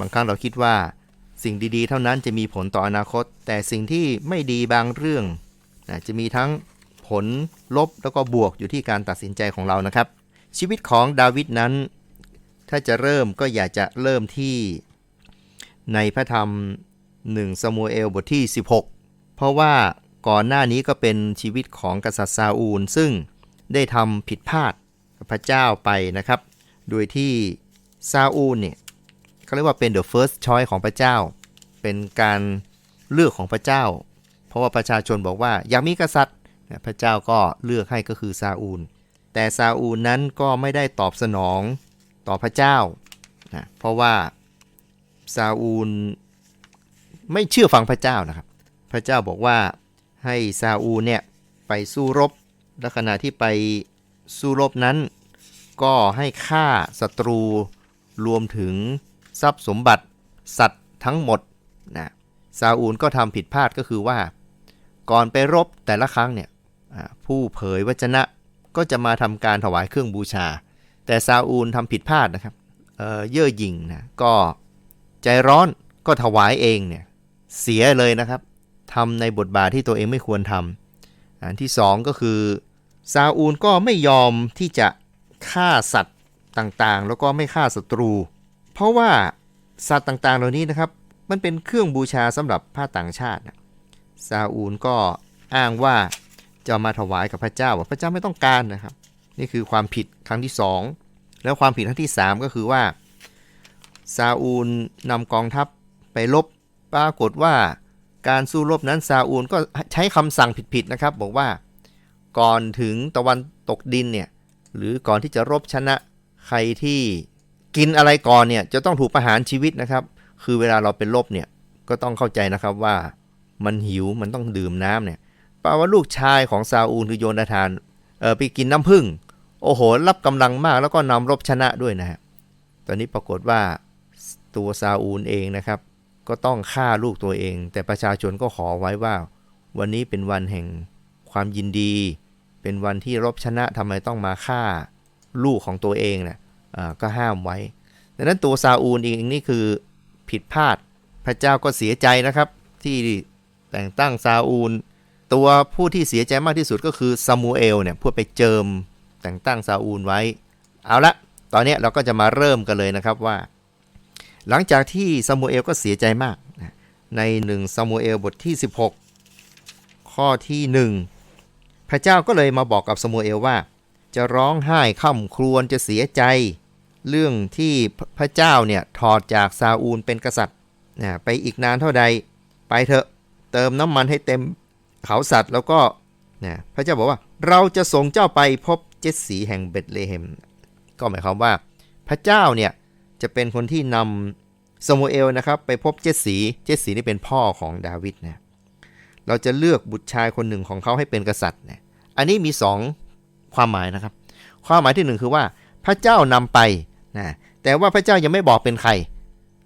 บางครั้งเราคิดว่า สิ่งดีๆ เท่านั้นจะมีผลต่ออนาคต แต่สิ่งที่ไม่ดีบางเรื่องนะจะมีทั้งผลลบแล้วก็บวกอยู่ที่การตัดสินใจของเรานะครับ ชีวิตของดาวิดนั้น ถ้าจะเริ่มก็อยากจะเริ่มที่ในพระธรรม1ซามูเอลบทที่ 16 เพราะว่าก่อนหน้านี้ก็เป็นชีวิตของกษัตริย์ซาอูล ซึ่งได้ทำผิดพลาดพระเจ้าไปนะครับ โดยที่ซาอูลเนี่ย เขาเรียกว่าเป็น the first choice ของพระเจ้า เป็นการเลือกของพระเจ้า เพราะว่าประชาชนบอกว่าอยากมีกษัตริย์พระเจ้าก็เลือกให้ก็คือซาอูล แต่ซาอูลนั้นก็ไม่ได้ตอบสนองต่อพระเจ้านะเพราะว่าซาอูลไม่เชื่อฟังพระเจ้านะครับ พระเจ้าบอกว่าให้ซาอูลเนี่ยไปสู้รบ และขณะที่ไปสู้รบนั้น ก็ให้ฆ่าศัตรูรวมถึง ทรัพย์สมบัติ สัตว์ทั้งหมดนะซาอูลก็ทำผิดพลาดก็คือว่า ก่อนไปรบแต่ละครั้งเนี่ยผู้เผยวจนะก็จะมาทำการถวายเครื่องบูชา แต่ซาอูลทำผิดพลาดนะครับเอ่อเย่อหยิ่งนะก็ใจร้อนก็ถวายเองเนี่ยเสียเลยนะครับทำในบทบาทที่ตัวเองไม่ควรทำอันที่สองก็คือซาอูลก็ไม่ยอมที่จะฆ่าสัตว์ต่างๆ แล้วก็ไม่ฆ่าศัตรู เพราะว่าสัตว์ต่างๆ เหล่านี้นะครับ มันเป็นเครื่องบูชาสำหรับพระต่างชาตินะซาอูลก็อ้างว่าจะมาถวายกับพระเจ้าว่าพระเจ้าไม่ต้องการนะครับ นี่คือความผิดครั้งที่สองแล้วความผิดครั้งที่สามก็คือว่าซาอูลนำกองทัพไปลบปรากฏว่าการสู้รบนั้นซาอูลก็ใช้คำสั่งผิดๆนะครับ บอกว่าก่อนถึงตะวันตกดินเนี่ยหรือก่อนที่จะรบชนะใครที่ กินอะไรก่อนเนี่ยจะต้องถูกประหารชีวิตนะครับ คือเวลาเราเป็นลบเนี่ยก็ต้องเข้าใจนะครับว่ามันหิวมันต้องดื่มน้ำเนี่ยแปลว่าลูกชายของซาอูลคือโยนาธานเออไปกินน้ำผึ้งโอ้โห รับกำลังมากแล้วก็นำรบชนะด้วยนะฮะตอนนี้ปรากฏว่าตัวซาอูลเองนะครับ ก็ต้องฆ่าลูกตัวเอง แต่ประชาชนก็ขอไว้ว่า วันนี้เป็นวันแห่งความยินดี เป็นวันที่รบชนะทำไมต้องมาฆ่าลูกของตัวเองนะ่ะ ก็ห้ามไว้ดังนั้นตัวซาอูลเองนี่คือผิดพลาดพระเจ้าก็เสียใจนะครับ ที่แต่งตั้งซาอูล ตัวผู้ที่เสียใจมากที่สุดก็คือซามูเอลเนี่ยพูดไปเจิมแต่งตั้งซาอูลไว้ เอาละตอนนี้เราก็จะมาเริ่มกันเลยนะครับว่า หลังจากที่ซามูเอลก็เสียใจมาก ในหนึ่งซามูเอลบทที่ 16 ข้อที่ 1 พระเจ้าก็เลยมาบอกกับซามูเอลว่า จะร้องไห้ค่ำครวญจะเสียใจ เรื่องที่พระเจ้าเนี่ยถอดจากซาอูลเป็นกษัตริย์นะไปอีกนานเท่าใด ไปเถอะเติมน้ำมันให้เต็มเขาสัตว์แล้วก็นะพระเจ้าบอกว่าเราจะส่งเจ้าไปพบเจสสีแห่งเบธเลเฮม ก็หมายความว่าพระเจ้าเนี่ยจะเป็นคนที่นำซามูเอลนะครับไปพบเจสสีเจสสีนี่เป็นพ่อของดาวิดนะเราจะเลือกบุตรชายคนหนึ่งของเขาให้เป็นกษัตริย์นะอันนี้มีสอง ความหมายนะครับ ความหมายที่หนึ่งคือว่าพระเจ้านำไปนะแต่ว่าพระเจ้ายังไม่บอกเป็นใคร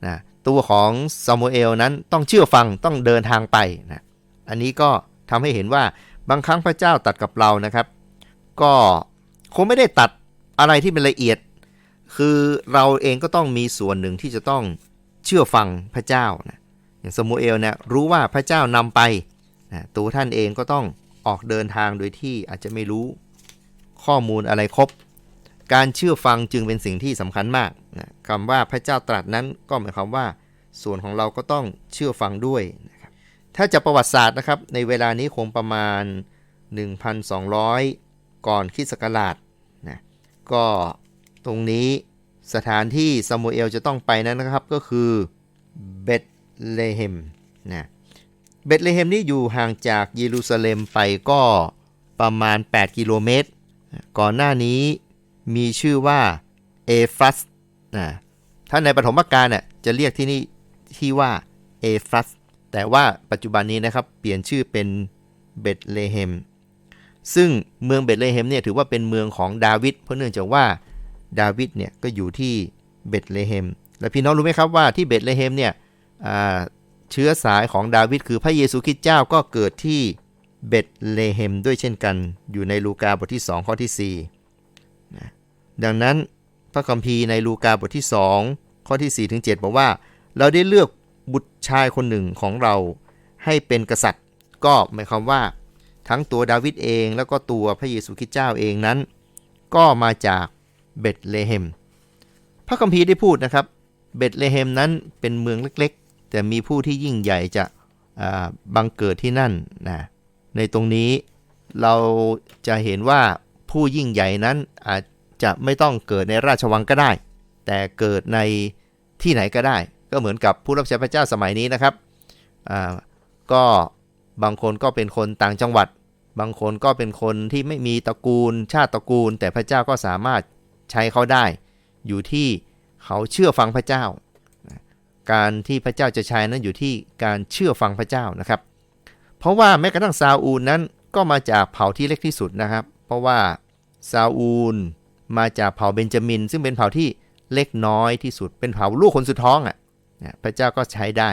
นะตัวของซามูเอลนั้นต้องเชื่อฟังต้องเดินทางไปนะอันนี้ก็ทำให้เห็นว่าบางครั้งพระเจ้าตัดกับเรานะครับ ก็คงไม่ได้ตัดอะไรที่เป็นละเอียด คือเราเองก็ต้องมีส่วนหนึ่งที่จะต้องเชื่อฟังพระเจ้านะอย่างซามูเอลเนี่ยรู้ว่าพระเจ้านำไปนะตัวท่านเองก็ต้องออกเดินทางโดยที่อาจจะไม่รู้ ข้อมูลอะไรครบ การเชื่อฟังจึงเป็นสิ่งที่สำคัญมากนะคำว่าพระเจ้าตรัสนั้นก็หมายความว่า ส่วนของเราก็ต้องเชื่อฟังด้วยนะครับถ้าจะประวัติศาสตร์นะครับ ในเวลานี้คงประมาณ 1,200 ก่อนคริสต์ศักราชนะก็ตรงนี้สถานที่ซามูเอลจะต้องไปนั้นนะครับก็คือเบธเลเฮมนะเบธเลเฮมนี่อยู่ห่างจากเยรูซาเล็มไปก็ประมาณ 8 กิโลเมตร ก่อนหน้านี้มีชื่อว่าเอฟรัสนะถ้าในปฐมกาลเนี่ยจะเรียกที่นี่ที่ว่าเอฟรัสแต่ว่าปัจจุบันนี้นะครับเปลี่ยนชื่อเป็นเบธเลเฮมซึ่งเมืองเบธเลเฮมเนี่ยถือว่าเป็นเมืองของดาวิดเพราะเนื่องจากว่าดาวิดเนี่ยก็อยู่ที่เบธเลเฮมและพี่น้องรู้ไหมครับว่าที่เบธเลเฮมเนี่ยเชื้อสายของดาวิดคือพระเยซูคริสต์เจ้าก็เกิดที่ เบธเลเฮมด้วยเช่นกัน อยู่ในลูกาบทที่ 2 ข้อที่4นะดังนั้นพระคัมภีร์ในลูกาบทที่ 2 ข้อที่4ถึง7บอกว่า เราได้เลือกบุตรชายคนหนึ่งของเราให้เป็นกษัตริย์ ก็หมายความว่า ทั้งตัวดาวิดเองแล้วก็ตัวพระเยซูคริสต์เจ้าเองนั้น ก็มาจากเบธเลเฮมพระคัมภีร์ได้พูดนะครับเบธเลเฮมนั้นเป็นเมืองเล็กๆ แต่มีผู้ที่ยิ่งใหญ่จะบังเกิดที่นั่นนะ ในตรงนี้เราจะเห็นว่าผู้ยิ่งใหญ่นั้นอาจจะไม่ต้องเกิดในราชวังก็ได้ แต่เกิดในที่ไหนก็ได้ ก็เหมือนกับผู้รับใช้พระเจ้าสมัยนี้นะครับอ่าก็บางคนก็เป็นคนต่างจังหวัด บางคนก็เป็นคนที่ไม่มีตระกูลชาติตระกูล แต่พระเจ้าก็สามารถใช้เขาได้ อยู่ที่เขาเชื่อฟังพระเจ้า การที่พระเจ้าจะใช้นั้นอยู่ที่การเชื่อฟังพระเจ้านะครับ เพราะว่าแม้กระทั่งซาอูลนั้นก็มาจากเผ่าที่เล็กที่สุดนะครับ เพราะว่าซาอูลมาจากเผ่าเบนจามิน ซึ่งเป็นเผ่าที่เล็กน้อยที่สุด เป็นเผ่าลูกคนสุดท้องอะนะพระเจ้าก็ใช้ได้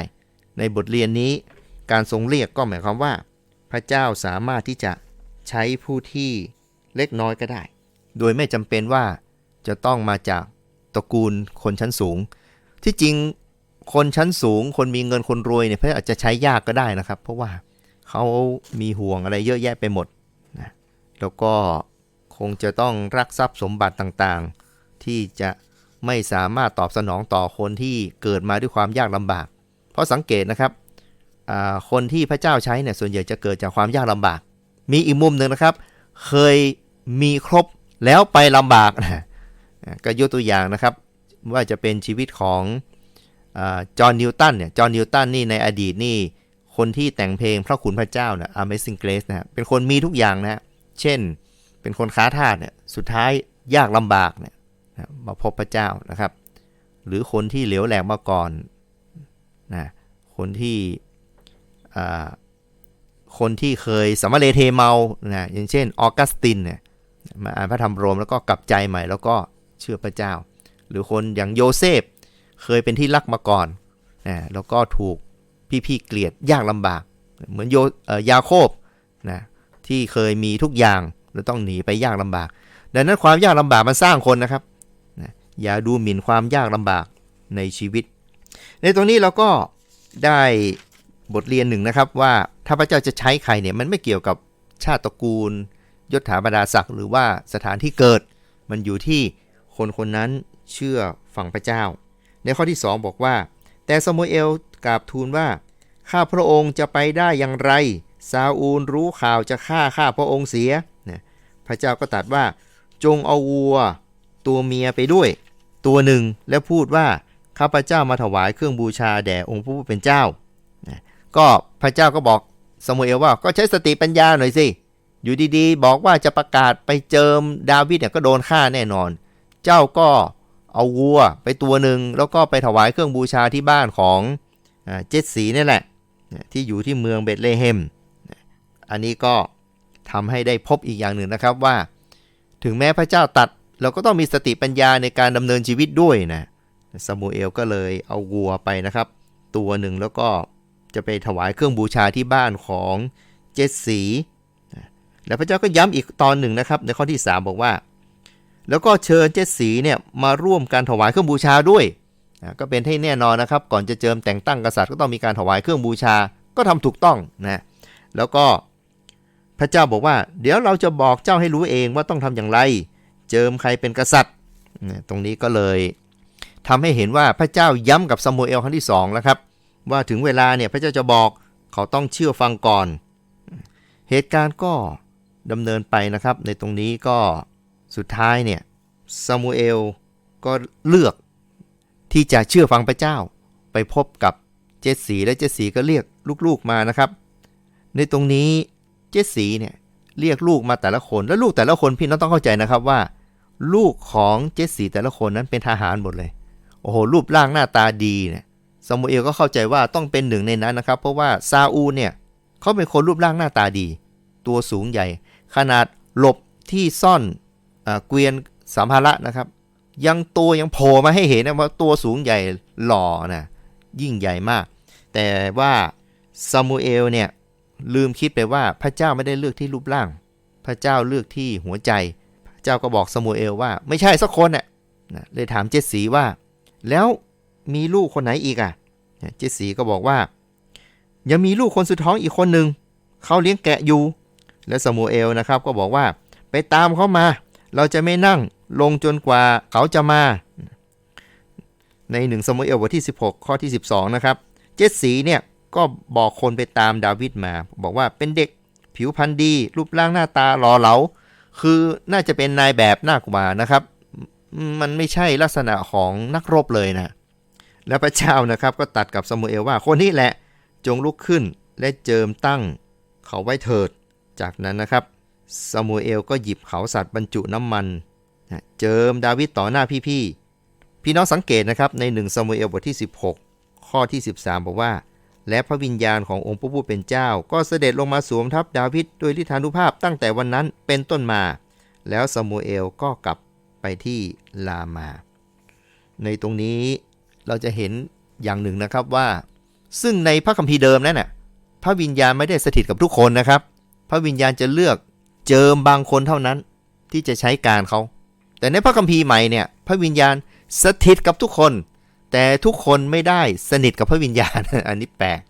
ในบทเรียนนี้การทรงเรียกก็หมายความว่า พระเจ้าสามารถที่จะใช้ผู้ที่เล็กน้อยก็ได้ โดยไม่จำเป็นว่าจะต้องมาจากตระกูลคนชั้นสูง ที่จริงคนชั้นสูง คนมีเงินคนรวยเนี่ยพระเจ้าอาจจะใช้ยากก็ได้นะครับ เพราะว่า เขามีห่วงอะไรเยอะแยะไปหมดนะแล้วก็คงจะต้องรักทรัพย์สมบัติต่างๆ ที่จะไม่สามารถตอบสนองต่อคนที่เกิดมาด้วยความยากลำบาก เพราะสังเกตนะครับคนที่พระเจ้าใช้เนี่ยส่วนใหญ่จะเกิดจากความยากลำบาก มีอีกมุมหนึ่งนะครับ เคยมีครบแล้วไปลำบากนะก็ยกตัวอย่างนะครับ ว่าจะเป็นชีวิตของจอห์นนิวตันเนี่ยจอห์นนิวตันนี่ในอดีตนี่ คนที่แต่งเพลงพระคุณพระเจ้าเนี่ย Amazing Grace นะฮะเป็นคนมีทุกอย่างนะ เช่น เป็นคนค้าทาสเนี่ยสุดท้ายยากลำบากเนี่ยมาพบพระเจ้านะครับ หรือคนที่เหลวแหลกมาก่อนนะคนที่อ่าคนที่เคยสมมาเลเทเมานะอย่างเช่นออกัสตินเนี่ยมาอ่านพระธรรมโรมแล้วก็กลับใจใหม่แล้วก็เชื่อพระเจ้า หรือคนอย่างโยเซฟเคยเป็นที่รักมาก่อนนะแล้วก็ถูก พี่ๆเกลียดยากลำบาก เหมือนโยยาโคบนะที่เคยมีทุกอย่างแล้วต้องหนีไปยากลำบาก ดังนั้นความยากลำบากมันสร้างคนนะครับนะอย่าดูหมิ่นความยากลำบากในชีวิต ในตรงนี้เราก็ได้บทเรียนหนึ่งนะครับว่าถ้าพระเจ้าจะใช้ใครเนี่ยมันไม่เกี่ยวกับชาติตระกูล ยศถาบรรดาศักดิ์หรือว่าสถานที่เกิด มันอยู่ที่คนคนนั้นเชื่อฟังพระเจ้า ในข้อที่ 2 บอกว่า แต่ซามูเอลกราบทูลว่า ข้าพระองค์จะไปได้อย่างไร ซาอูลรู้ข่าวจะฆ่าข้าพระองค์เสียนะพระเจ้าก็ตรัสว่า จงเอาวัว ตัวเมียไปด้วย ตัวหนึ่งแล้วพูดว่าข้าพระเจ้ามาถวายเครื่องบูชาแด่องค์พระผู้เป็นเจ้า ก็พระเจ้าก็บอกซามูเอลว่าก็ใช้สติปัญญาหน่อยสิ อยู่ดีๆ บอกว่าจะประกาศไปเจิมดาวิดเนี่ยก็โดนฆ่าแน่นอน เจ้าก็ เอาวัวไปตัวหนึ่งแล้วก็ไปถวายเครื่องบูชาที่บ้านของอเจดสีนี่แหละที่อยู่ที่เมืองเบธเลเฮม อันนี้ก็ทำให้ได้พบอีกอย่างหนึ่งนะครับว่า ถึงแม้พระเจ้าตัดเราก็ต้องมีสติปัญญาในการดำเนินชีวิตด้วยนะซามูเอลก็เลยเอาวัวไปนะครับ ตัวหนึ่งแล้วก็จะไปถวายเครื่องบูชาที่บ้านของเจดสี แล้วพระเจ้าก็ย้ำอีกตอนหนึ่งนะครับ ในข้อที่ 3 บอกว่า แล้วก็เชิญเจดสีเนี่ยมาร่วมการถวายเครื่องบูชาด้วยนะก็เป็นให้แน่นอนนะครับ ก่อนจะเจิมแต่งตั้งกษัตริย์ก็ต้องมีการถวายเครื่องบูชาก็ทำถูกต้องนะแล้วก็พระเจ้าบอกว่า เดี๋ยวเราจะบอกเจ้าให้รู้เองว่าต้องทำอย่างไร เจิมใครเป็นกษัตริย์นะตรงนี้ก็เลยทำให้เห็นว่าพระเจ้าย้ำกับซามูเอลครั้งที่สองแล้วครับว่าถึงเวลาเนี่ยพระเจ้าจะบอกเขาต้องเชื่อฟังก่อน เหตุการณ์ก็ดำเนินไปนะครับ ในตรงนี้ก็ สุดท้ายเนี่ยซามูเอลก็เลือกที่จะเชื่อฟังพระเจ้า ไปพบกับเจดสีและเจดสีก็เรียกลูกๆมานะครับ ในตรงนี้เจดสีเนี่ยเรียกลูกมาแต่ละคน แล้วลูกแต่ละคนพี่น้องต้องเข้าใจนะครับว่า ลูกของเจสสีแต่ละคนนั้นเป็นทหารหมดเลยโอ้โหรูปร่างหน้าตาดีเนี่ยซามูเอลก็เข้าใจว่าต้องเป็นหนึ่งในนั้นนะครับ เพราะว่าซาอูลเนี่ยเขาเป็นคนรูปร่างหน้าตาดี ตัวสูงใหญ่ ขนาดหลบที่ซ่อน เกวียนสัมภาระนะครับ ยังตัวยังโผล่มาให้เห็นนะว่าตัวสูงใหญ่หล่อนะยิ่งใหญ่มาก แต่ว่าซามูเอลเนี่ยลืมคิดไปว่าพระเจ้าไม่ได้เลือกที่รูปร่าง พระเจ้าเลือกที่หัวใจ พระเจ้าก็บอกซามูเอลว่าไม่ใช่สักคนน่ะนะเลยถามเจสสีว่า แล้วมีลูกคนไหนอีกอะเนี่ยเจสสีก็บอกว่า ยังมีลูกคนสุดท้องอีกคนหนึ่งเขาเลี้ยงแกะอยู่ และซามูเอลนะครับก็บอกว่าไปตามเขามา เราจะไม่นั่งลงจนกว่าเขาจะมา ในหนึ่งซามูเอลบทที่ 16 ข้อที่ 12 นะครับ เจสสีเนี่ยก็บอกคนไปตามดาวิดมา บอกว่าเป็นเด็กผิวพรรณดี รูปร่างหน้าตาหล่อเหลา คือน่าจะเป็นนายแบบหน้ากว่านะครับ มันไม่ใช่ลักษณะของนักรบเลยนะ และพระเจ้านะครับก็ตัดกับซามูเอลว่าคนนี้แหละจงลุกขึ้นและเจิมตั้งเขาไว้เถิดจากนั้นนะครับ ซามูเอลก็หยิบเขาสัตว์บรรจุน้ำมันเจิมดาวิดต่อหน้าพี่ๆ พี่น้องสังเกตนะครับใน1ซามูเอลบทที่ 16 ข้อที่ 13 บอกว่า และพระวิญญาณขององค์พระผู้เป็นเจ้า ก็เสด็จลงมาสวมทับดาวิดโดยฤทธานุภาพตั้งแต่วันนั้นเป็นต้นมา แล้วซามูเอลก็กลับไปที่ลามา ในตรงนี้เราจะเห็นอย่างหนึ่งนะครับว่า ซึ่งในพระคัมภีร์เดิมนั้นน่ะพระวิญญาณไม่ได้สถิตกับทุกคนนะครับ พระวิญญาณจะเลือก เจิมบางคนเท่านั้นที่จะใช้การเขา แต่ในพระคัมภีร์ใหม่เนี่ย พระวิญญาณสถิตกับทุกคน แต่ทุกคนไม่ได้สนิทกับพระวิญญาณ อันนี้แปลก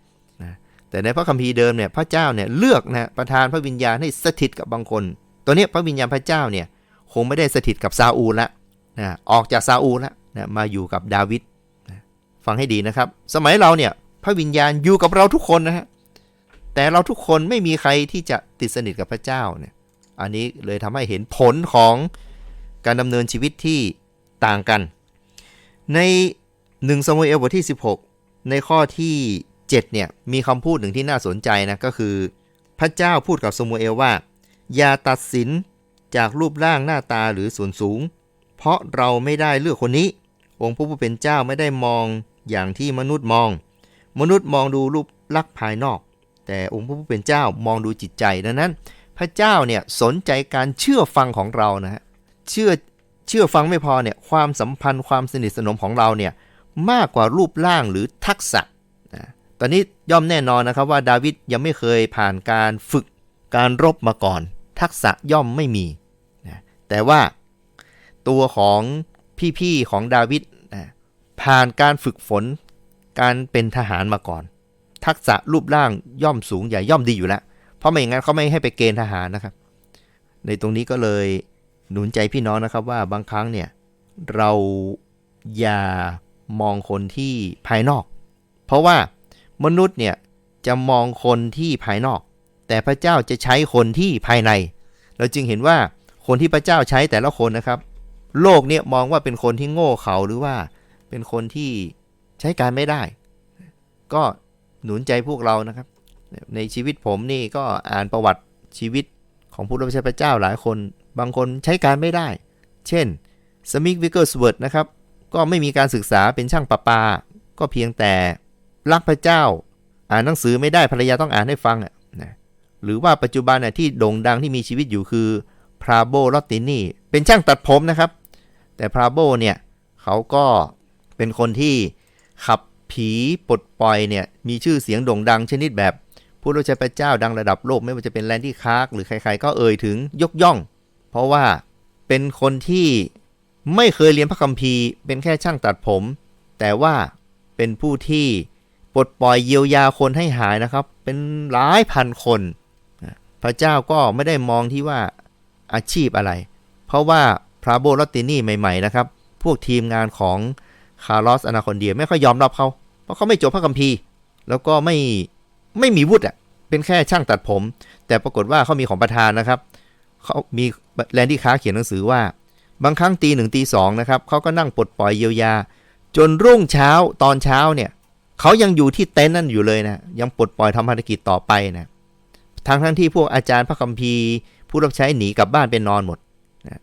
นะแต่ในพระคัมภีร์เดิมเนี่ยพระเจ้าเนี่ยเลือกนะประทานพระวิญญาณให้สถิตกับบางคน ตัวเนี้ยพระวิญญาณพระเจ้าเนี่ยคงไม่ได้สถิตกับซาอูลละนะออกจากซาอูลละนะมาอยู่กับดาวิดนะฟังให้ดีนะครับ สมัยเราเนี่ยพระวิญญาณอยู่กับเราทุกคนนะฮะแต่เราทุกคนไม่มีใครที่จะติดสนิทกับพระเจ้าเนี่ย อันนี้เลยทำให้เห็นผลของการดำเนินชีวิตที่ต่างกัน ใน1ซามูเอลบทที่ 16 ในข้อที่ 7 เนี่ย มีคำพูดหนึ่งที่น่าสนใจนะ ก็คือ พระเจ้าพูดกับซามูเอลว่า อย่าตัดสินจากรูปร่างหน้าตาหรือส่วนสูง เพราะเราไม่ได้เลือกคนนี้ องค์พระผู้เป็นเจ้าไม่ได้มองอย่างที่มนุษย์มอง มนุษย์มองดูรูปลักษณ์ภายนอก แต่องค์พระผู้เป็นเจ้ามองดูจิตใจดังนั้น พระเจ้าเนี่ยสนใจการเชื่อฟังของเรานะฮะเชื่อเชื่อฟังไม่พอเนี่ยความสัมพันธ์ความสนิทสนมของเราเนี่ยมากกว่ารูปร่างหรือทักษะนะตอนนี้ย่อมแน่นอนนะครับว่าดาวิดยังไม่เคยผ่านการฝึกการรบมาก่อน ทักษะย่อมไม่มีนะแต่ว่าตัวของพี่ๆของดาวิดนะผ่านการฝึกฝนการเป็นทหารมาก่อน ทักษะรูปร่างย่อมสูงใหญ่ย่อมดีอยู่แล้ว เพราะไม่อย่างนั้นเขาไม่ให้ไปเกณฑ์ทหารนะครับ ในตรงนี้ก็เลยหนุนใจพี่น้องนะครับว่าบางครั้งเนี่ยเราอย่ามองคนที่ภายนอก เพราะว่ามนุษย์เนี่ยจะมองคนที่ภายนอก แต่พระเจ้าจะใช้คนที่ภายใน เราจึงเห็นว่าคนที่พระเจ้าใช้แต่ละคนนะครับ โลกเนี่ยมองว่าเป็นคนที่โง่เขาหรือว่าเป็นคนที่ใช้การไม่ได้ ก็หนุนใจพวกเรานะครับ ในชีวิตผมนี่ก็อ่านประวัติชีวิตของผู้รับใช้พระเจ้าหลายคน บางคนใช้การไม่ได้ เช่นสมิกวิกเกอร์สเวิร์ดนะครับ ก็ไม่มีการศึกษาเป็นช่างประปา ก็เพียงแต่รักพระเจ้า อ่านหนังสือไม่ได้ภรรยาต้องอ่านให้ฟังอะนะหรือว่าปัจจุบันน่ะที่โด่งดังที่มีชีวิตอยู่คือพราโบลอตตินีเป็นช่างตัดผมนะครับ แต่พราโบเนี่ยเขาก็เป็นคนที่ขับผีปลดปล่อยเนี่ยมีชื่อเสียงโด่งดังชนิดแบบ ผู้รับใช้พระเจ้าดังระดับโลกไม่ว่าจะเป็นแลนดี้คาร์กหรือใครๆ ก็เอ่ยถึงยกย่อง เพราะว่าเป็นคนที่ไม่เคยเรียนพระคัมภีร์ เป็นแค่ช่างตัดผม แต่ว่าเป็นผู้ที่ปลดปล่อยเยียวยาคนให้หายนะครับ เป็นหลายพันคน พระเจ้าก็ไม่ได้มองที่ว่าอาชีพอะไร เพราะว่าพระโบลตตินี่ใหม่ ๆ นะครับ พวกทีมงานของคาร์ลอสอนาคอนเดียไม่ค่อยยอมรับเขา เพราะเขาไม่จบพระคัมภีร์ แล้วก็ไม่ ไม่มีวุฒิอะเป็นแค่ช่างตัดผม แต่ปรากฏว่าเขามีของประธานนะครับเขามีแลนดี้ค้าเขียนหนังสือว่า บางครั้งตีหนึ่งตีสองนะครับเขาก็นั่งปลดปล่อยเยียวยา จนรุ่งเช้าตอนเช้าเนี่ยเขายังอยู่ที่เต็นท์นั่นอยู่เลยนะยังปลดปล่อยทำภารกิจต่อไปนะทั้งทั้งที่พวกอาจารย์พระคัมภีร์ ผู้รับใช้หนีกลับบ้านไปนอนหมดนะ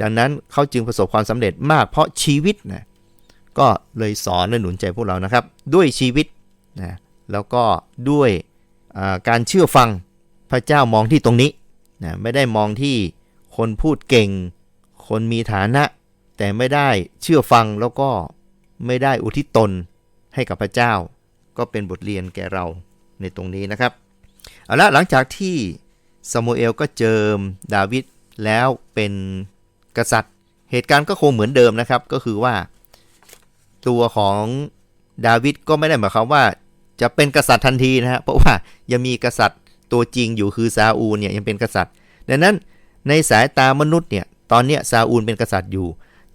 ดังนั้นเขาจึงประสบความสำเร็จมากเพราะชีวิตนะก็เลยสอนและหนุนใจพวกเรานะครับ ด้วยชีวิตนะ แล้วก็ด้วยการเชื่อฟังพระเจ้ามองที่ตรงนี้นะไม่ได้มองที่คนพูดเก่ง คนมีฐานะ แต่ไม่ได้เชื่อฟังแล้วก็ไม่ได้อุทิศตนให้กับพระเจ้า ก็เป็นบทเรียนแก่เราในตรงนี้นะครับเอาละหลังจากที่ซามูเอลก็เจิมดาวิดแล้วเป็นกษัตริย์ เหตุการณ์ก็คงเหมือนเดิมนะครับ ก็คือว่าตัวของดาวิดก็ไม่ได้หมายความว่า จะเป็นกษัตริย์ทันทีนะฮะเพราะว่ายังมีกษัตริย์ตัวจริงอยู่คือซาอูลเนี่ยยังเป็นกษัตริย์ ดังนั้นในสายตามนุษย์เนี่ยตอนเนี้ยซาอูลเป็นกษัตริย์อยู่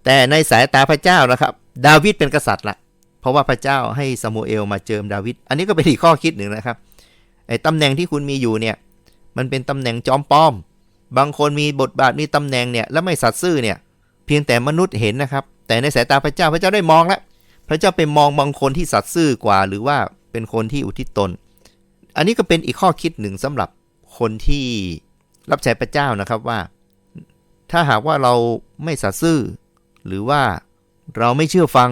แต่ในสายตาพระเจ้านะครับ ดาวิดเป็นกษัตริย์ละเพราะว่าพระเจ้าให้ซามูเอลมาเจิมดาวิดอันนี้ก็เป็นอีกข้อคิดหนึ่งนะครับไอ้ตำแหน่งที่คุณมีอยู่เนี่ยมันเป็นตำแหน่งจอมปลอม บางคนมีบทบาทมีตำแหน่งเนี่ยแล้วไม่สัตย์ซื่อเนี่ยเพียงแต่มนุษย์เห็นนะครับ แต่ในสายตาพระเจ้าพระเจ้าได้มองแล้วพระเจ้าไปมองบางคนที่สัตย์ซื่อกว่า หรือว่า เป็นคนที่อุทิศตน อันนี้ก็เป็นอีกข้อคิดหนึ่งสำหรับคนที่รับใช้พระเจ้านะครับว่า ถ้าหากว่าเราไม่สัตย์ซื่อ หรือว่าเราไม่เชื่อฟัง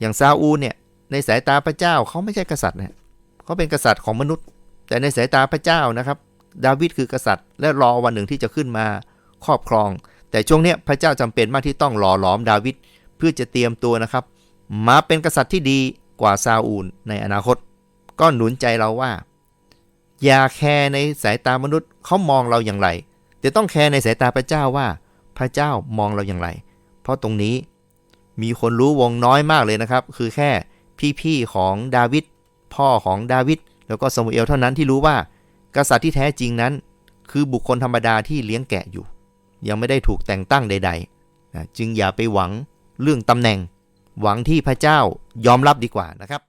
อย่างซาอูลเนี่ยในสายตาพระเจ้าเขาไม่ใช่กษัตริย์นะเขาเป็นกษัตริย์ของมนุษย์ แต่ในสายตาพระเจ้านะครับ ดาวิดคือกษัตริย์ และรอวันหนึ่งที่จะขึ้นมาครอบครอง แต่ช่วงเนี้ยพระเจ้าจำเป็นมากที่ต้องหล่อหลอมดาวิดเพื่อจะเตรียมตัวนะครับ มาเป็นกษัตริย์ที่ดี กว่าซาอูลในอนาคต ก็หนุนใจเราว่า อย่าแคร์ในสายตามนุษย์เขามองเราอย่างไร แต่ต้องแคร์ในสายตาพระเจ้าว่า พระเจ้ามองเราอย่างไร เพราะตรงนี้มีคนรู้วงน้อยมากเลยนะครับ คือแค่พี่ๆของดาวิดพ่อของดาวิดแล้วก็ซามูเอลเท่านั้นที่รู้ว่า กษัตริย์ที่แท้จริงนั้น คือบุคคลธรรมดาที่เลี้ยงแกะอยู่ ยังไม่ได้ถูกแต่งตั้งใดๆจึงอย่าไปหวังเรื่องตำแหน่ง หวังที่พระเจ้ายอมรับดีกว่านะครับ